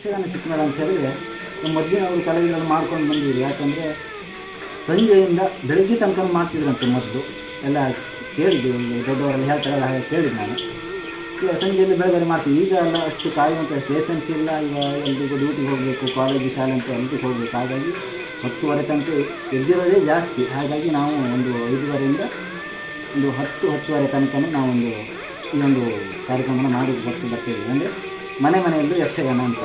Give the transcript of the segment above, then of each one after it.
ಯಕ್ಷಗಾನ ಚಿಕ್ಕಮೇಳ ಅಂತ ಹೇಳಿದರೆ ನಮ್ಮ ಮೊದಲಿನವರು ಕಲಾವಿದರು ಮಾಡ್ಕೊಂಡು ಬಂದಿದ್ದೀವಿ ಯಾಕಂದರೆ ಸಂಜೆಯಿಂದ ಬೆಳಗ್ಗೆ ತನಕ ಮಾಡ್ತಿದ್ರಂತೆ ಮೊದಲು. ಎಲ್ಲ ಕೇಳಿದ್ದು, ಒಂದು ದೊಡ್ಡವರೆಲ್ಲ ಹೇಳ್ತಾರಲ್ಲ ಹಾಗೆ ಕೇಳಿದ್ದು ನಾನು. ಈಗ ಸಂಜೆಯಲ್ಲಿ ಬೆಳಗ್ಗೆ ಮಾಡ್ತೀವಿ ಈಗ ಎಲ್ಲ ಅಷ್ಟು ಕಾಯುವಂಥ ಪೇಷನ್ಸ್ ಇಲ್ಲ. ಈಗ ಎಲ್ರಿಗೂ ಡ್ಯೂಟಿಗೆ ಹೋಗಬೇಕು ಕಾಲೇಜು ಶಾಲೆ ಅಂತ ಎಲ್ರಿಗೂ ಹೋಗಬೇಕು. ಹಾಗಾಗಿ ಹತ್ತುವರೆ ತನಕ ಎದ್ದಿರೋದೇ ಜಾಸ್ತಿ. ಹಾಗಾಗಿ ನಾವು ಒಂದು ಐದುವರೆಯಿಂದ ಒಂದು ಹತ್ತು ಹತ್ತುವರೆ ತನಕ ನಾವೊಂದು ಈ ಒಂದು ಕಾರ್ಯಕ್ರಮನ ಮಾಡಿ ಬರ್ತು ಬರ್ತೀವಿ ಅಂದರೆ ಮನೆ ಮನೆಯಲ್ಲೂ ಯಕ್ಷಗಾನ ಅಂತ.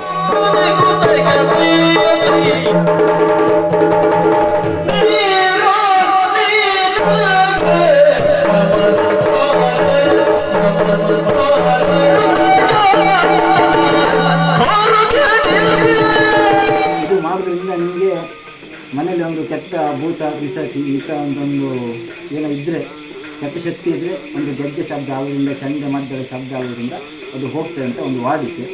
ಇದು ಮಾಡೋದ್ರಿಂದ ನಿಮಗೆ ಮನೇಲಿ ಒಂದು ಕೆಟ್ಟ ಭೂತ ಪಿಸಾಚಿ ಈ ಥರ ಒಂದೊಂದು ಏನೋ ಇದ್ದರೆ ಕೆಟ್ಟ ಶಕ್ತಿ ಇದ್ದರೆ ಒಂದು ಗಜ್ಜೆ ಶಬ್ದ ಆಗೋದ್ರಿಂದ ಚಂಡ ಮದ್ದಳ ಶಬ್ದ ಆಗೋದ್ರಿಂದ ಅದು ಹೋಗ್ತದೆ ಅಂತ ಒಂದು ವಾಡಿಕೆ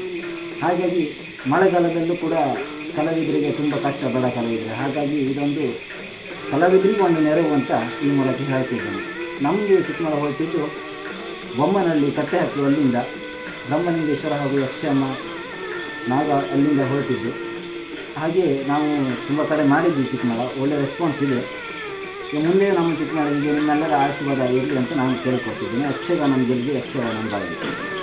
ಹಾಗಾಗಿ ಮಳೆಗಾಲದಲ್ಲೂ ಕೂಡ ಕಲಾವಿದರಿಗೆ ತುಂಬ ಕಷ್ಟ, ಬಡ ಕಲಾವಿದರೆ ಹಾಗಾಗಿ ಇದೊಂದು ಕಲಾವಿದರಿಗೂ ಒಂದು ನೆರವು ಅಂತ ಈ ಮೂಲಕ ಹೇಳ್ತಿದ್ದೇನೆ. ನಮ್ಮದು ಚಿಕ್ಕಮಗಳ ಹೊರಟಿದ್ದು ಬೊಮ್ಮನಹಳ್ಳಿ ಕಟ್ಟೆ ಹಾಕಿ ಅಲ್ಲಿಂದ ಬ್ರಹ್ಮಲಿಂಗೇಶ್ವರ ಹಾಗೂ ಯಕ್ಷಮ್ಮ ನಾಗ ಅಲ್ಲಿಂದ ಹೊರಟಿದ್ದು. ಹಾಗೆ ನಾವು ತುಂಬ ಕಡೆ ಮಾಡಿದ್ವಿ ಚಿಕ್ಕಮಗಳ ಒಳ್ಳೆ ರೆಸ್ಪಾನ್ಸ್ ಇದೆ. ಮುಂದೆ ನಮ್ಮ ಚಿಕ್ಕನಾಡಿಗೆ ನಿಮ್ಮೆಲ್ಲರ ಆಶೀರ್ವಾದ ಇರಲಿ ಅಂತ ನಾನು ಕೇಳ್ಕೊಳ್ತಿದ್ದೀನಿ. ಯಕ್ಷಗಾನ ಗೆಲ್ಲಿ ಯಕ್ಷಗಾನ ಬಾಳಬೇಕು